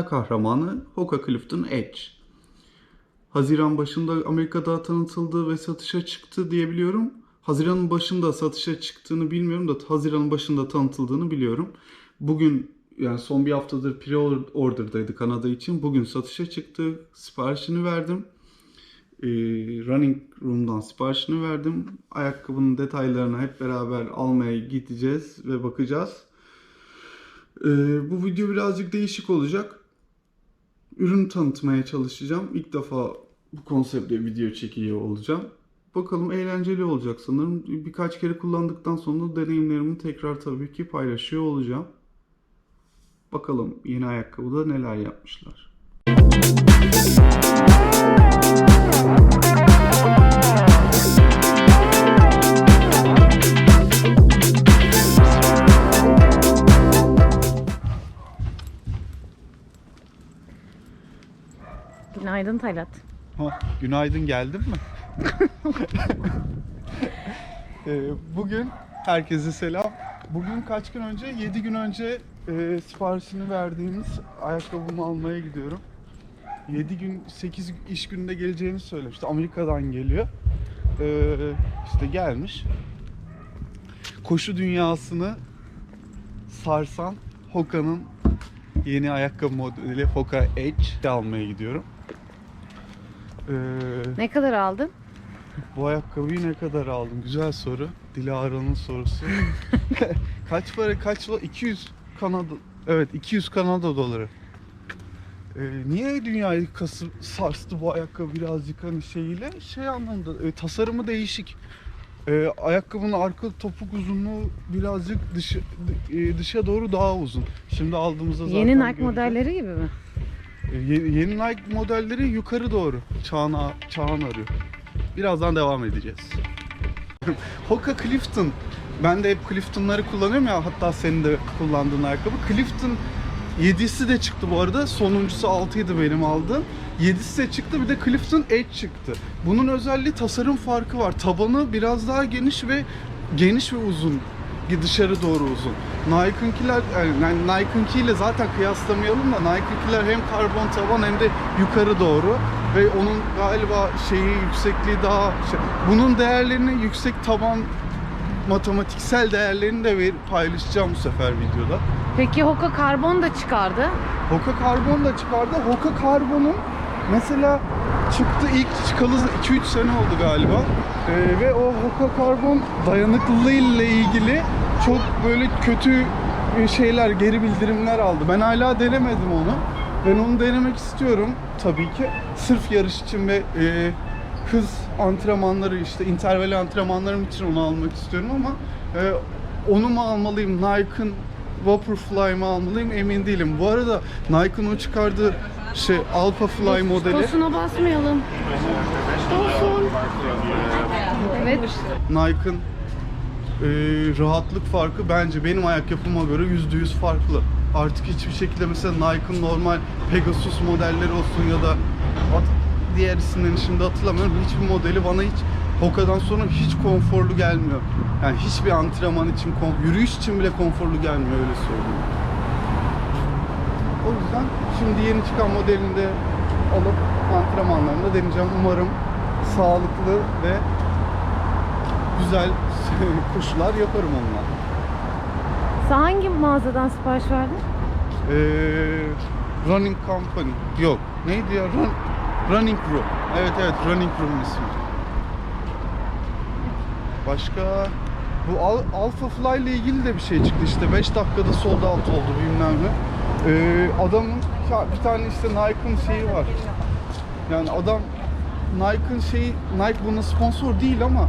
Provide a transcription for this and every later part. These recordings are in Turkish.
ana kahramanı Hoka Clifton Edge. Haziran başında Amerika'da tanıtıldı ve satışa çıktı diyebiliyorum. Haziran'ın başında satışa çıktığını bilmiyorum da Haziran'ın başında tanıtıldığını biliyorum. Bugün yani son bir haftadır pre-order'daydı Kanada için. Bugün satışa çıktı. Siparişini verdim. Ee, Running Room'dan siparişini verdim. Ayakkabının detaylarını hep beraber almaya gideceğiz ve bakacağız. Ee, bu video birazcık değişik olacak. Ürün tanıtmaya çalışacağım. İlk defa bu konseptle video çekiyor olacağım. Bakalım eğlenceli olacak sanırım. Birkaç kere kullandıktan sonra deneyimlerimi tekrar tabii ki paylaşıyor olacağım. Bakalım yeni ayakkabıda neler yapmışlar. Günaydın Talat. Ha, günaydın geldin mi? Ee, Bugün herkese selam. Bugün kaç gün önce? 7 gün önce e, siparişini verdiğimiz ayakkabımı almaya gidiyorum. 7 gün, 8 iş gününde geleceğini söylemişti. Amerika'dan geliyor. Ee, işte gelmiş. Koşu dünyasını sarsan Hoka'nın yeni ayakkabı modeli Hoka Edge almaya gidiyorum. Ee, Ne kadar aldın? bu ayakkabıyı ne kadar aldın? Güzel soru. Dilara'nın sorusu. kaç para? Kaç dolar? 200 Kanada. Evet, 200 Kanada doları. Ee, niye dünyayı kası sarstı bu ayakkabı birazcık hani şeyiyle? Şey anlamda e, tasarımı değişik. E, ayakkabının arka topuk uzunluğu birazcık dış, e, dışa doğru daha uzun. Şimdi aldığımızda zaten Yeni Nike göreceğiz. modelleri gibi mi? Ye- Yeni Nike modelleri yukarı doğru çağına, çağın arıyor. Birazdan devam edeceğiz. Hoka Clifton. Ben de hep Clifton'ları kullanıyorum ya hatta senin de kullandığın ayakkabı. Clifton 7'si de çıktı bu arada. Sonuncusu 6'ydı benim aldığım. 7'si de çıktı bir de Clifton Edge çıktı. Bunun özelliği tasarım farkı var. Tabanı biraz daha geniş ve geniş ve uzun. Dışarı doğru uzun. Nike'ınkiler yani Nike'ınkiyle zaten kıyaslamayalım da Nike'ınkiler hem karbon taban hem de yukarı doğru ve onun galiba şeyi yüksekliği daha şey. Bunun değerlerini yüksek taban matematiksel değerlerini de ver, paylaşacağım bu sefer videoda. Peki Hoka karbon da çıkardı. Hoka Karbon da çıkardı. Hoka Karbon'un mesela çıktı ilk çıkalı 2-3 sene oldu galiba. Ee, ve o Hoka Karbon dayanıklılığı ile ilgili çok böyle kötü e, şeyler, geri bildirimler aldı. Ben hala denemedim onu. Ben onu denemek istiyorum tabii ki. Sırf yarış için ve e, hız antrenmanları işte interval antrenmanlarım için onu almak istiyorum ama e, onu mu almalıyım Nike'ın Vaporfly mı almalıyım emin değilim. Bu arada Nike'ın o çıkardığı şey Alpha Fly modeli Kosuna basmayalım. Olsun. Evet. Nike'ın e, rahatlık farkı bence benim ayak yapıma göre yüzde yüz farklı. Artık hiçbir şekilde mesela Nike'ın normal Pegasus modelleri olsun ya da at- diğer isimlerini şimdi hatırlamıyorum. Hiçbir modeli bana hiç Hoka'dan sonra hiç konforlu gelmiyor. Yani hiçbir antrenman için, yürüyüş için bile konforlu gelmiyor öyle söyleyeyim. O yüzden şimdi yeni çıkan modelini de alıp antrenmanlarında deneyeceğim. Umarım sağlıklı ve güzel koşular yaparım onunla. Sen hangi mağazadan sipariş verdin? Ee, running Company. Yok. Neydi ya? Run, running Room. Evet evet Running Room'un ismi. Başka bu Al- Alpha Fly ile ilgili de bir şey çıktı işte 5 dakikada sold out oldu bilmem ne. Ee, adamın bir tane işte Nike'ın şeyi var. Yani adam Nike'ın şeyi Nike buna sponsor değil ama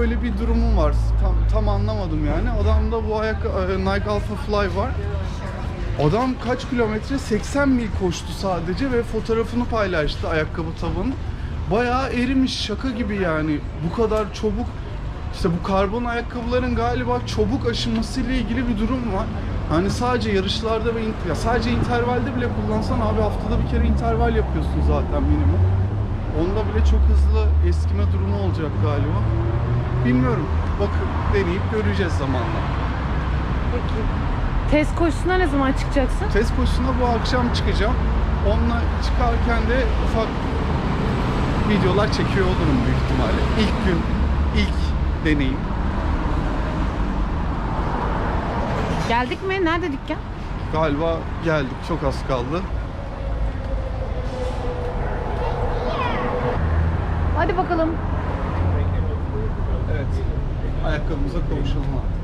öyle bir durumum var. Tam tam anlamadım yani. Adamda bu ayak e, Nike Alpha Fly var. Adam kaç kilometre? 80 mil koştu sadece ve fotoğrafını paylaştı ayakkabı tabanı. Bayağı erimiş şaka gibi yani. Bu kadar çabuk işte bu karbon ayakkabıların galiba çabuk aşınması ile ilgili bir durum var. Hani sadece yarışlarda ve ya sadece intervalde bile kullansan abi haftada bir kere interval yapıyorsun zaten minimum. Onda bile çok hızlı eskime durumu olacak galiba. Bilmiyorum. Bakıp deneyip göreceğiz zamanla. Peki. Test koşusuna ne zaman çıkacaksın? Test koşusuna bu akşam çıkacağım. Onunla çıkarken de ufak videolar çekiyor olurum büyük ihtimalle. İlk gün, ilk deneyim. Geldik mi? Nerede dükkan? Galiba geldik. Çok az kaldı. Hadi bakalım. Evet. Ayakkabımıza kavuşalım artık.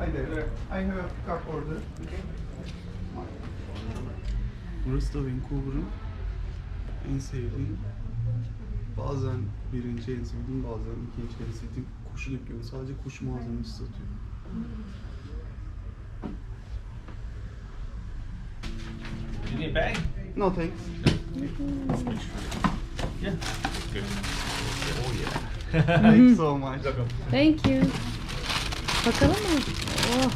Hi there. I have a pickup order. Burası da Vancouver'ın en sevdiğim bazen birinci en sevdiğim bazen ikinci en sevdiğim koşu dükkanı. Sadece koşu malzemesi satıyor. You need a bag? No thanks. Yeah. Good. Oh yeah. Thanks so much. Thank you. Bakalım mı? Oh.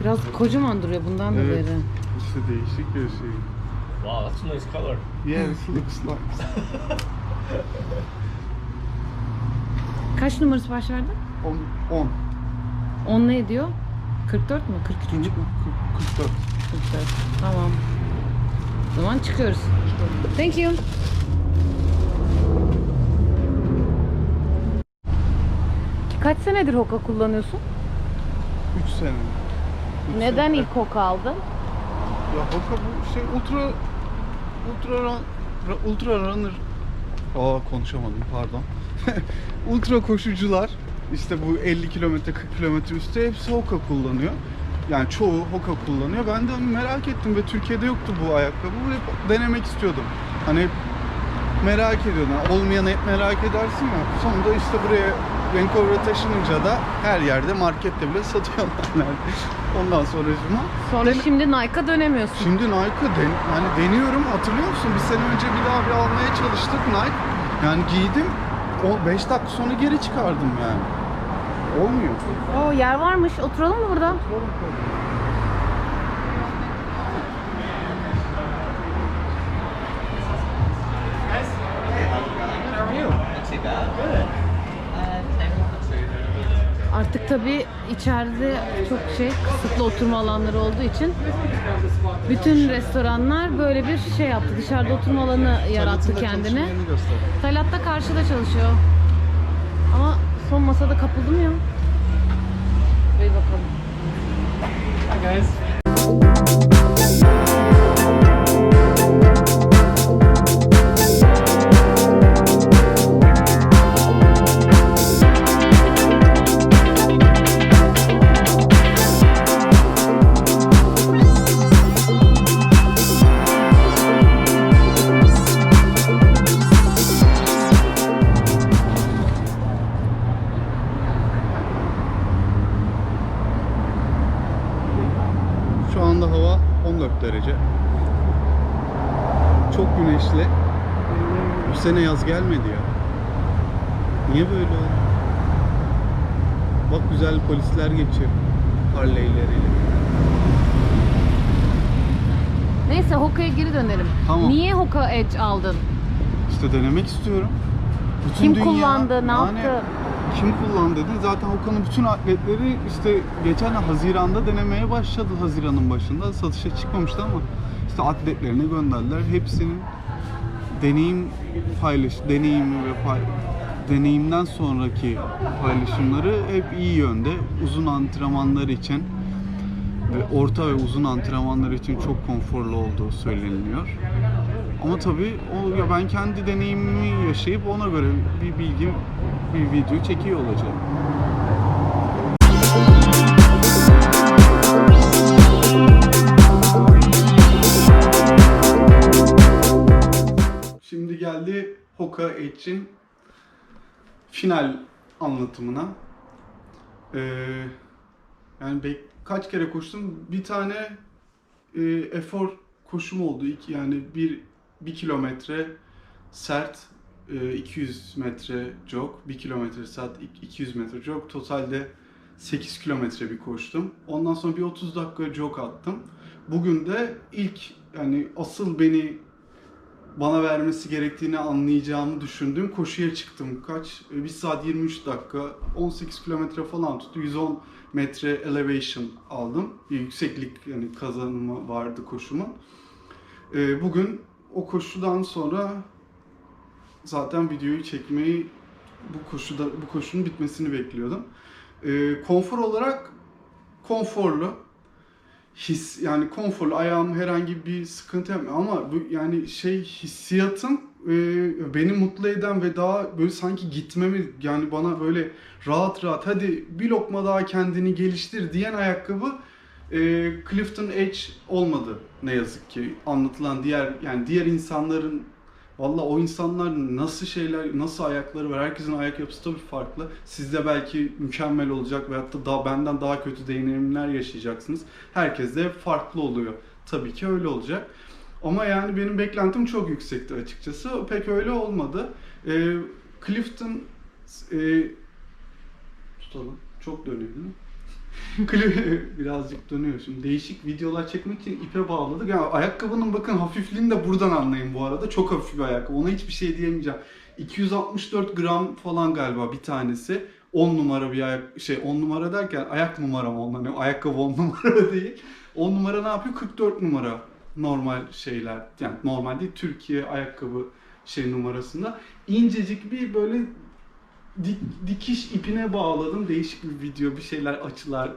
Biraz kocaman duruyor bundan da Evet. beri. İşte değişik bir şey. Wow, that's a nice color. Yes, looks nice. Kaç numara sipariş verdin? 10. 10. 10 ne ediyor? 44 mü? 43 mü? 44. 44. Tamam. O zaman çıkıyoruz. Thank you. Kaç senedir Hoka kullanıyorsun? 3 sene. Üç Neden sene. ilk Hoka aldın? Ya Hoka bu şey ultra ultra run, ra- ultra runner Aa konuşamadım pardon. ultra koşucular işte bu 50 kilometre 40 kilometre üstü hepsi Hoka kullanıyor. Yani çoğu Hoka kullanıyor. Ben de merak ettim ve Türkiye'de yoktu bu ayakkabı. Hep denemek istiyordum. Hani merak ediyordum. Yani olmayanı hep merak edersin ya. Sonunda işte buraya Vancouver'a taşınınca da her yerde markette bile satıyorlar. Ondan sonra Sonra şimdi Nike'a dönemiyorsun. Şimdi Nike den, hani deniyorum hatırlıyor musun? Bir sene önce bir daha bir almaya çalıştık Nike. Yani giydim. O 5 dakika sonra geri çıkardım yani. Olmuyor. Oo yer varmış. Oturalım mı burada? Artık tabii içeride çok şey kısıtlı oturma alanları olduğu için bütün restoranlar böyle bir şey yaptı. Dışarıda oturma alanı yarattı kendine. Talat da karşıda çalışıyor. Ama son masada kapıldım ya. Bir bakalım. Şu anda hava 14 derece. Çok güneşli. Bu sene yaz gelmedi ya. Niye böyle oldu? Bak güzel polisler geçiyor. Harley'leriyle. Neyse Hoka'ya geri dönelim. Tamam. Niye Hoka Edge aldın? İşte denemek istiyorum. Bütün Kim dünya- kullandı, ne yani yaptı? Kim kullandı dedi. Zaten Okan'ın bütün atletleri işte geçen Haziran'da denemeye başladı Haziran'ın başında. Satışa çıkmamıştı ama işte atletlerine gönderdiler. Hepsinin deneyim paylaş, deneyimi ve pay, deneyimden sonraki paylaşımları hep iyi yönde. Uzun antrenmanlar için ve orta ve uzun antrenmanlar için çok konforlu olduğu söyleniliyor. Ama tabii o ya ben kendi deneyimimi yaşayıp ona göre bir bilgi bir video çekiyor olacağım. Şimdi geldi Hoka Edge'in final anlatımına. Ee, yani bek- kaç kere koştum? Bir tane e, efor koşum oldu. İki, yani bir, bir kilometre sert, 200 metre jog, 1 kilometre ik- 200 metre jog. Totalde 8 kilometre bir koştum. Ondan sonra bir 30 dakika jog attım. Bugün de ilk yani asıl beni bana vermesi gerektiğini anlayacağımı düşündüğüm koşuya çıktım. Kaç? 1 saat 23 dakika, 18 kilometre falan tuttu. 110 metre elevation aldım. Bir yükseklik yani kazanımı vardı koşumun. Ee, bugün o koşudan sonra zaten videoyu çekmeyi bu koşuda bu koşunun bitmesini bekliyordum. Ee, konfor olarak konforlu his yani konforlu ayağım herhangi bir sıkıntı yapmıyor ama bu yani şey hissiyatım e, beni mutlu eden ve daha böyle sanki gitmemi yani bana böyle rahat rahat hadi bir lokma daha kendini geliştir diyen ayakkabı e, Clifton Edge olmadı ne yazık ki anlatılan diğer yani diğer insanların Valla o insanlar nasıl şeyler, nasıl ayakları var. Herkesin ayak yapısı tabii farklı. Sizde belki mükemmel olacak veyahut da daha, benden daha kötü deneyimler yaşayacaksınız. Herkes de farklı oluyor. Tabii ki öyle olacak. Ama yani benim beklentim çok yüksekti açıkçası. Pek öyle olmadı. Ee, Clifton e, tutalım. Çok dönüyor değil mi? Birazcık dönüyor şimdi. Değişik videolar çekmek için ipe bağladık. Yani ayakkabının bakın hafifliğini de buradan anlayın bu arada. Çok hafif bir ayakkabı. Ona hiçbir şey diyemeyeceğim. 264 gram falan galiba bir tanesi. 10 numara bir ayak şey 10 numara derken ayak numaram ondan. Ayakkabı 10 numara değil. 10 numara ne yapıyor? 44 numara normal şeyler. Yani normal değil Türkiye ayakkabı şey numarasında. incecik bir böyle dik- dikiş ipine bağladım. Değişik bir video, bir şeyler açılar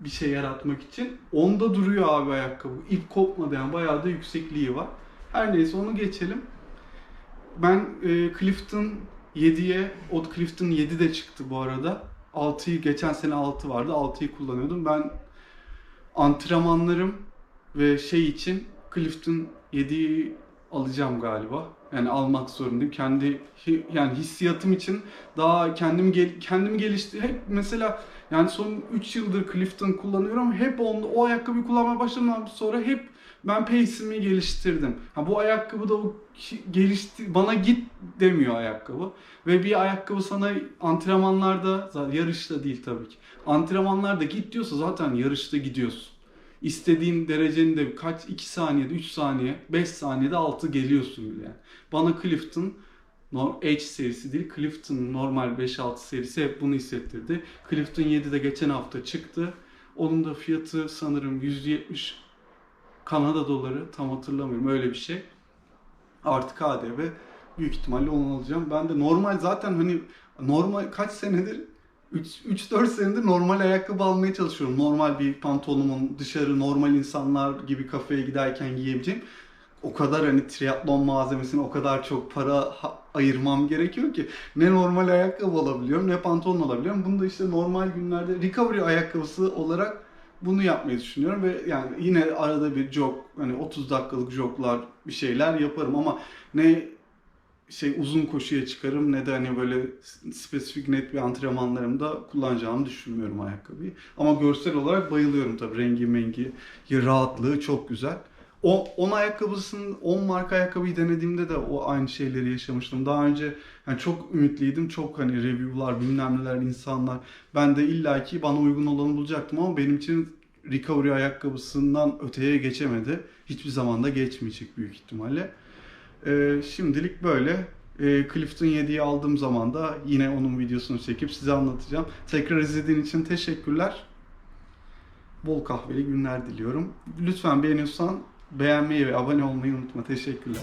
bir şey yaratmak için. Onda duruyor abi ayakkabı. İp kopmadı yani bayağı da yüksekliği var. Her neyse onu geçelim. Ben e, Clifton 7'ye, o Clifton 7 de çıktı bu arada. 6'yı geçen sene 6 vardı. 6'yı kullanıyordum. Ben antrenmanlarım ve şey için Clifton 7'yi alacağım galiba. Yani almak zorundayım. Kendi yani hissiyatım için daha kendimi gel- kendimi geliştir. Hep mesela yani son 3 yıldır Clifton kullanıyorum. Hep onu, o ayakkabıyı kullanmaya başladığımdan sonra hep ben pace'imi geliştirdim. Ha bu ayakkabı da o gelişti bana git demiyor ayakkabı. Ve bir ayakkabı sana antrenmanlarda yarışta değil tabii ki. Antrenmanlarda git diyorsa zaten yarışta gidiyorsun. İstediğin derecenin de kaç 2 saniyede 3 saniye 5 saniyede altı geliyorsun bile yani. Bana Clifton H serisi değil Clifton normal 5-6 serisi hep bunu hissettirdi. Clifton 7 de geçen hafta çıktı. Onun da fiyatı sanırım 170 Kanada doları tam hatırlamıyorum öyle bir şey. Artı KDV büyük ihtimalle onu alacağım. Ben de normal zaten hani normal kaç senedir 3-4 senedir normal ayakkabı almaya çalışıyorum. Normal bir pantolonumun dışarı normal insanlar gibi kafeye giderken giyebileceğim. O kadar hani triatlon malzemesine o kadar çok para ayırmam gerekiyor ki ne normal ayakkabı alabiliyorum ne pantolon alabiliyorum. Bunu da işte normal günlerde recovery ayakkabısı olarak bunu yapmayı düşünüyorum ve yani yine arada bir jog hani 30 dakikalık joglar bir şeyler yaparım ama ne şey uzun koşuya çıkarım ne de hani böyle spesifik net bir antrenmanlarımda kullanacağımı düşünmüyorum ayakkabıyı. Ama görsel olarak bayılıyorum tabii rengi mengi, rahatlığı çok güzel. O 10 ayakkabısının 10 marka ayakkabıyı denediğimde de o aynı şeyleri yaşamıştım. Daha önce yani çok ümitliydim. Çok hani review'lar, bilmem neler, insanlar. Ben de illaki bana uygun olanı bulacaktım ama benim için recovery ayakkabısından öteye geçemedi. Hiçbir zaman da geçmeyecek büyük ihtimalle. Ee, şimdilik böyle. Ee, Clifton 7'yi aldığım zaman da yine onun videosunu çekip size anlatacağım. Tekrar izlediğin için teşekkürler. Bol kahveli günler diliyorum. Lütfen beğeniyorsan beğenmeyi ve abone olmayı unutma. Teşekkürler.